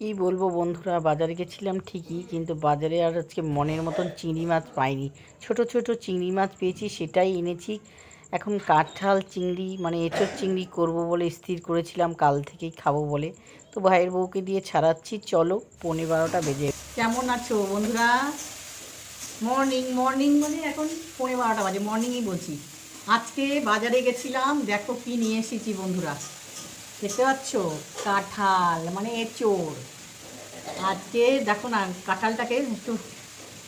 কি বলব বন্ধুরা, বাজারে গেছিলাম ঠিকই, কিন্তু বাজারে আর আজকে মনের মতন চিংড়ি মাছ পাইনি। ছোট ছোট চিংড়ি মাছ পেয়েছি, সেটাই এনেছি। এখন কাঁঠাল চিংড়ি মানে এঁচোর চিংড়ি করব বলে স্থির করেছিলাম, কাল থেকেই খাব বলে। তো ভাইয়ের বউকে দিয়ে ছাড়াচ্ছি, চলো পনেরো বারোটা বেজে কেমন আছো বন্ধুরা? মর্নিং মর্নিং মানে এখন পনেরো বারোটা বাজে মর্নিংই বলছি। আজকে বাজারে গেছিলাম, দেখো কি নিয়ে এসেছি বন্ধুরা। দেখতে পাচ্ছ? কাঁঠাল মানে এঁচোড়। আজকে দেখো না, কাঁঠালটাকে একটু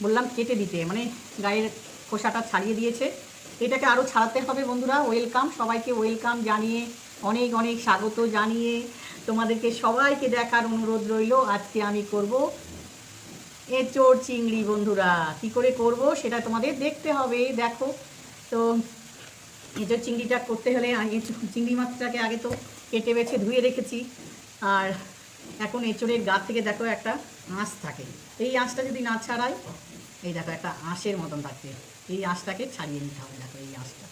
বললাম কেটে দিতে মানে গায়ের খোসাটা ছাড়িয়ে দিয়েছে। এটাকে আরও ছাড়াতে হবে বন্ধুরা, ওয়েলকাম। সবাইকে ওয়েলকাম জানিয়ে, অনেক অনেক স্বাগত জানিয়ে তোমাদেরকে সবাইকে দেখার অনুরোধ রইল। আজকে আমি করব এঁচোড় চিংড়ি, বন্ধুরা। কি করে করব সেটা তোমাদের দেখতে হবে, দেখো। তো এঁচোড় চিংড়িটা করতে হলে আগে, চিংড়ি মাছটাকে আগে তো কেটে বেছে ধুয়ে রেখেছি। আর এখন এঁচোড়ের গা থেকে দেখো একটা আঁশ থাকে। এই আঁশটা যদি না ছাড়াই, এই দেখো একটা আঁশের মতন থাকবে। এই আঁশটাকে ছাড়িয়ে নিতে হবে, দেখো এই আঁশটা।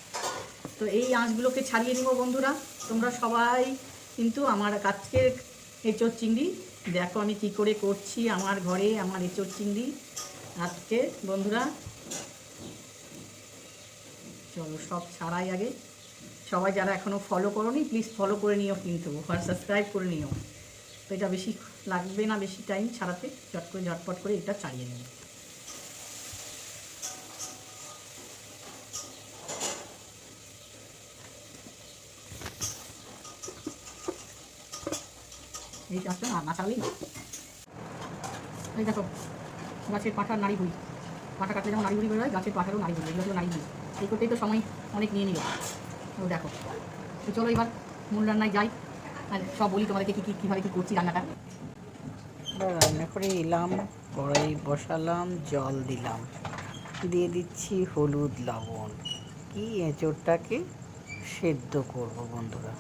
তো এই আঁশগুলোকে ছাড়িয়ে নিব বন্ধুরা। তোমরা সবাই কিন্তু আমার কাছের এঁচোড় চিংড়ি দেখো আমি কি করে করছি আমার ঘরে, আমার এঁচোড় চিংড়ি। আজকে বন্ধুরা, চলো সব ছাড়াই আগে। সবাই যারা এখনও ফলো করোনি প্লিজ ফলো করে নিও কিন্তু, আর সাবস্ক্রাইব করে নিও। তো এটা বেশি লাগবে না, বেশি টাইম ছাড়াতে চট করে, ঝটপট করে এটা ছাড়িয়ে নেব এই চাষটা না ছাড়লেই এই দেখো, গাছের পাঠার নাড়ি বুড়ি পাটা কাটলে যেমন নাড়ি বুড়ি বেরোয়, গাছের পাঠারও নাড়ি বুড়ি এগুলো নাড়ি বুড়ি এই করতেই তো সময় অনেক নিয়ে নিল দেখো, তো চলো এবার মূল রান্নায় যাই। আর সব বলি তোমাদেরকে কী কী, কীভাবে কী করছি রান্নাটা। রান্না করে এলাম কড়াই বসালাম, জল দিলাম। দিয়ে দিচ্ছি হলুদ লবণ। কি এঁচোড়টাকে সেদ্ধ করব বন্ধুরা।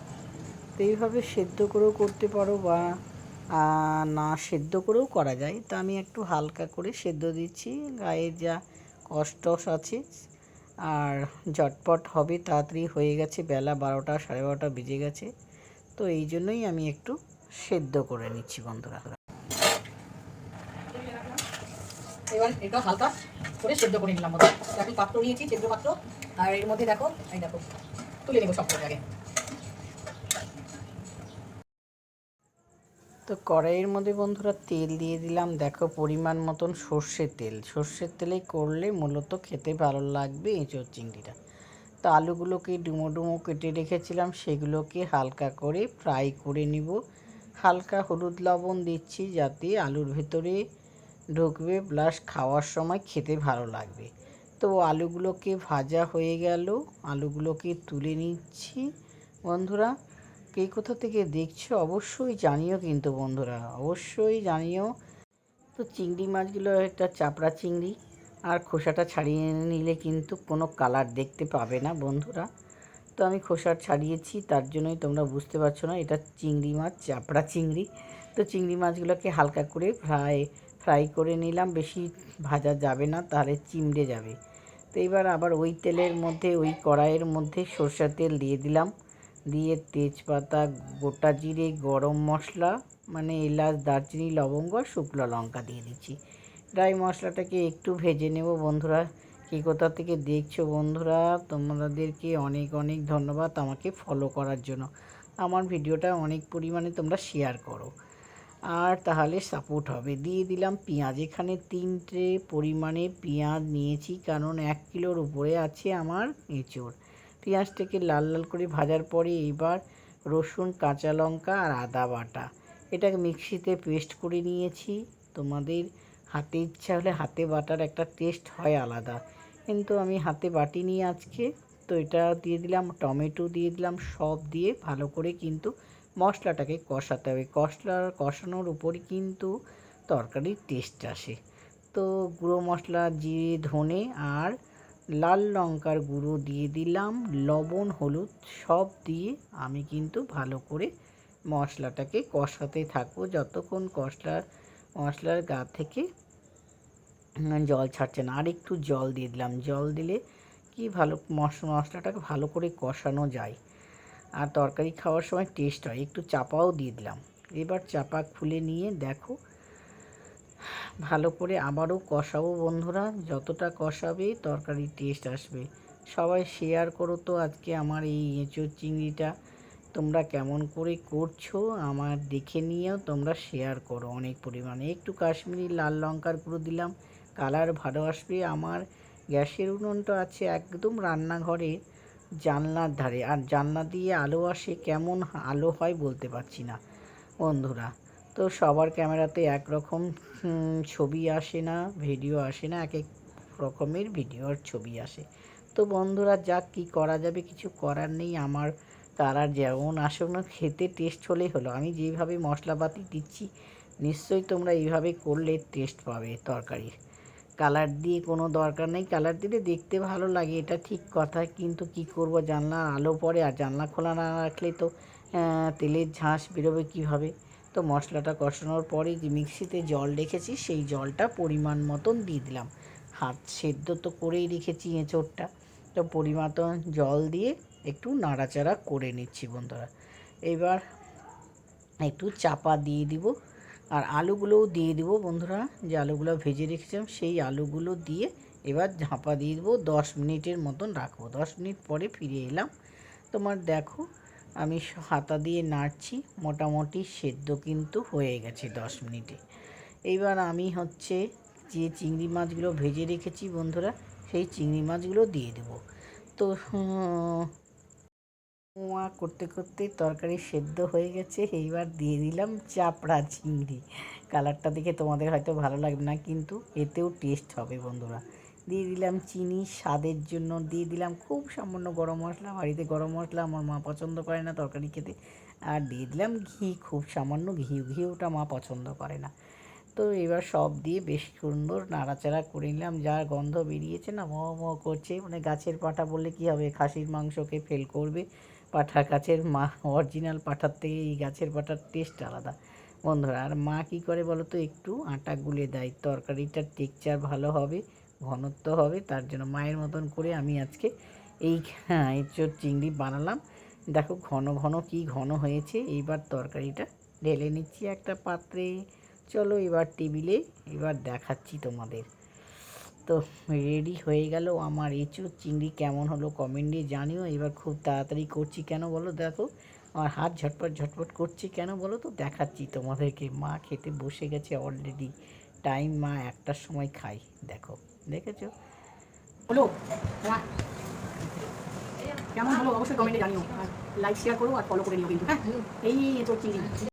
তো এইভাবে সেদ্ধ করেও করতে পারো বা না সেদ্ধ করেও করা যায়। তা আমি একটু হালকা করে সেদ্ধ দিচ্ছি। গায়ে যা কষ্ট আছে আর ঝটপট হবে, তাড়াতাড়ি হয়ে গেছে, বেলা বারোটা, সাড়ে বারোটা বেজে গেছে। তো এই জন্যই আমি একটু সেদ্ধ করে নিচ্ছি, বন্ধুরা। এবার এটা হালকা করে সেদ্ধ করে নিলাম এখন পাত্র নিয়েছি, সেদ্ধ পাত্র। আর এর মধ্যে দেখো, এই দেখো, তুলে নেব সব করে আগে তো কড়াইয়ের মধ্যে বন্ধুরা তেল দিয়ে দিলাম। দেখো পরিমাণ মতন সর্ষের তেল। সর্ষের তেলেই করলে মূলত খেতে ভালো লাগবে এঁচোড় চিংড়িটা। তো আলুগুলোকে ডুমো ডুমো কেটে রেখেছিলাম, সেগুলোকে হালকা করে ফ্রাই করে নিব। হালকা হলুদ লবণ দিচ্ছি যাতে আলুর ভেতরে ঢুকবে, প্লাস খাওয়ার সময় খেতে ভালো লাগবে। তো আলুগুলোকে ভাজা হয়ে গেল। আলুগুলোকে তুলে নিচ্ছি। বন্ধুরা কে কোথা থেকে দেখছ, অবশ্যই জানিও কিন্তু বন্ধুরা, অবশ্যই জানিও। তো চিংড়ি মাছগুলো একটা চাপড়া চিংড়ি, আর খোসাটা ছাড়িয়ে নিলে কিন্তু কোনো কালার দেখতে পাবে না বন্ধুরা। তো আমি খোসা ছাড়িয়েছি, তার জন্যই তোমরা বুঝতে পারছ না, এটা চিংড়ি মাছ, চাপড়া চিংড়ি। তো চিংড়ি মাছগুলোকে হালকা করে ফ্রাই ফ্রাই করে নিলাম, বেশি ভাজা যাবে না, তাহলে চিমড়ে যাবে। তো এবার আবার ওই তেলের মধ্যে, ওই কড়াইয়ের মধ্যে সরষের তেল দিয়ে দিলাম। দিয়ে তেজপাতা, গোটা জিরে, গরম মশলা মানে এলাচ, দারচিনি, লবঙ্গ আর শুকনো লঙ্কা দিয়ে দিচ্ছি। ড্রাই মশলাটাকে একটু ভেজে নেব বন্ধুরা। কে কোথা থেকে দেখছ বন্ধুরা, তোমাদেরকে অনেক অনেক ধন্যবাদ আমাকে ফলো করার জন্য। আমার ভিডিওটা অনেক পরিমাণে তোমরা শেয়ার করো। আর তাহলে সাপোর্ট হবে। দিয়ে দিলাম পেঁয়াজ। এখানে তিনটে পরিমাণে পেঁয়াজ নিয়েছি, কারণ এক কিলোর উপরে আছে আমার এঁচোড়। পেঁয়াজটাকে লাল লাল করে ভাজার পরে এবার রসুন, কাঁচা লঙ্কা আর আদা বাটা। এটাকে মিক্সিতে পেস্ট করে নিয়েছি। তোমাদের হাতে ইচ্ছা হলে হাতে বাটার একটা টেস্ট হয় আলাদা। কিন্তু আমি হাতে বাটিনি আজকে। তো এটা দিয়ে দিলাম, টমেটো দিয়ে দিলাম, সব দিয়ে ভালো করে কিন্তু মশলাটাকে কষাতে হবে। কষলা কষানোর উপরই কিন্তু তরকারির টেস্ট আসে। তো গুঁড়ো মশলা, জিরে, ধনে আর লাল লঙ্কার গুঁড়ো দিয়ে দিলাম, লবণ, হলুদ সব দিয়ে আমি কিন্তু ভালো করে মশলাটাকে কষাতে থাকব। যতক্ষণ কষলার, মশলার গা থেকে জল ছাড়ছে না। আর একটু জল দিয়ে দিলাম। জল দিলে কি ভালো, মশ- মশলাটাকে ভালো করে কষানো যায়। আর তরকারি খাওয়ার সময় টেস্ট হয়। একটু চাপাও দিয়ে দিলাম। এবার চাপা খুলে নিয়ে দেখো ভালো করে আবারও কষাবো বন্ধুরা। যতটা কষাবে তরকারি টেস্ট আসবে। সবাই শেয়ার করো তো আজকে আমার এই এঁচোড় চিংড়িটা। তোমরা কেমন করে করছ আমার দেখে নিয়েও তোমরা শেয়ার করো অনেক পরিমাণে। একটু কাশ্মীরি লাল লঙ্কার গুঁড়ো দিলাম কালার ভালো আসবে আমার। গ্যাসের উনুনটা আছে একদম রান্নাঘরে জানলার ধারে। আর জানলা দিয়ে আলো আসে, কেমন আলো হয় বলতে পারছি না। বন্ধুরা তো সবার ক্যামেরাতে একরকম ছবি আসে না, ভিডিও আসে না, এক এক রকমের ভিডিও আর ছবি আসে। তো বন্ধুরা যাক কি করা যাবে কিছু করার নেই, আমার কালার যেমন আসুক না, খেতে টেস্ট হলেই হলো। আমি যেভাবে মশলাপাতি দিচ্ছি, নিশ্চয়ই তোমরা এইভাবে করলে টেস্ট পাবে তরকারির কালার দিয়ে কোনো দরকার নেই কালার দিলে দেখতে ভালো লাগে, এটা ঠিক কথা, কিন্তু কি করব, জানলা আলো পড়ে আর জানলা খোলা না রাখলে তো তেলের ঝাঁস বেরোবে কীভাবে? তো মশলাটা কষানোর পরে যে মিক্সিতে জল রেখেছি, সেই জলটা পরিমাণ মতন দিয়ে দিলাম। হাত সেদ্ধ তো করেই রেখেছি এঁচোড়টা। তো পরিমাণ জল দিয়ে একটু নাড়াচাড়া করে নিচ্ছি বন্ধুরা। এবার একটু চাপা দিয়ে দিব। আর আলুগুলোও দিয়ে দিব বন্ধুরা। যে আলুগুলো ভেজে রেখেছিলাম, সেই আলুগুলো দিয়ে এবার ঝাঁপা দিয়ে দেবো। দশ মিনিটের মতন রাখব। দশ মিনিট পরে ফিরে এলাম। তোমার দেখো আমি হাতা দিয়ে নাড়ছি, মোটামুটি সেদ্ধ কিন্তু হয়ে গেছে দশ মিনিটে। এইবার আমি হচ্ছে যে চিংড়ি মাছগুলো ভেজে রেখেছি বন্ধুরা, সেই চিংড়ি মাছগুলো দিয়ে দেবো। তো মোয়া করতে করতে তরকারি সেদ্ধ হয়ে গেছে, এইবার দিয়ে দিলাম চাপড়া চিংড়ি। কালারটা দেখে তোমাদের হয়তো ভালো লাগবে না, কিন্তু এতেও টেস্ট হবে বন্ধুরা। দিয়ে দিলাম চিনি, স্বাদের জন্য দিয়ে দিলাম খুব সামান্য গরম মশলা। বাড়িতে গরম মশলা আমার মা পছন্দ করে না তরকারি খেতে। আর দিয়ে দিলাম ঘি, খুব সামান্য ঘি ঘিউটা মা পছন্দ করে না। তো এবার সব দিয়ে বেশ সুন্দর নাড়াচাড়া করে নিলাম। যার গন্ধ বেরিয়েছে না মহ ম করছে। মানে গাছের পাঠা বললে কি হবে? খাসির মাংসকে ফেল করবে। পাঠা গাছের মা, অরিজিনাল পাঠার থেকে এই গাছের পাঠার টেস্ট আলাদা। বন্ধুরা, আর মা কী করে বলো তো একটু আটা গুলে দেয়। তরকারিটার টেক্সচার ভালো হবে। ঘনত্ব হবে, তার জন্য মায়ের মতন করে আমি আজকে এই হ্যাঁ এঁচোড় চিংড়ি বানালাম। দেখো ঘন ঘন কি ঘন হয়েছে, এইবার তরকারিটা ঢেলে নিচ্ছি একটা পাত্রে। চলো এবার টেবিলে, এবার দেখাচ্ছি তোমাদের। তো রেডি হয়ে গেল আমার এঁচোড় চিংড়ি কেমন হলো কমেন্টে জানিও। এবার খুব তাড়াতাড়ি করছি কেন বলো দেখো। আমার হাত ঝটপট ঝটপট করছি কেন বলো তো দেখাচ্ছি তোমাদেরকে। মা খেতে বসে গেছে অলরেডি টাইম মা একটার সময় খাই, দেখো, দেখেছ? হলো। কেমন? হলো অবশ্যই কমেন্টে জানিও। আর লাইক শেয়ার করো আর ফলো করে নিও কিন্তু হ্যাঁ? এই তোর চিংড়ি।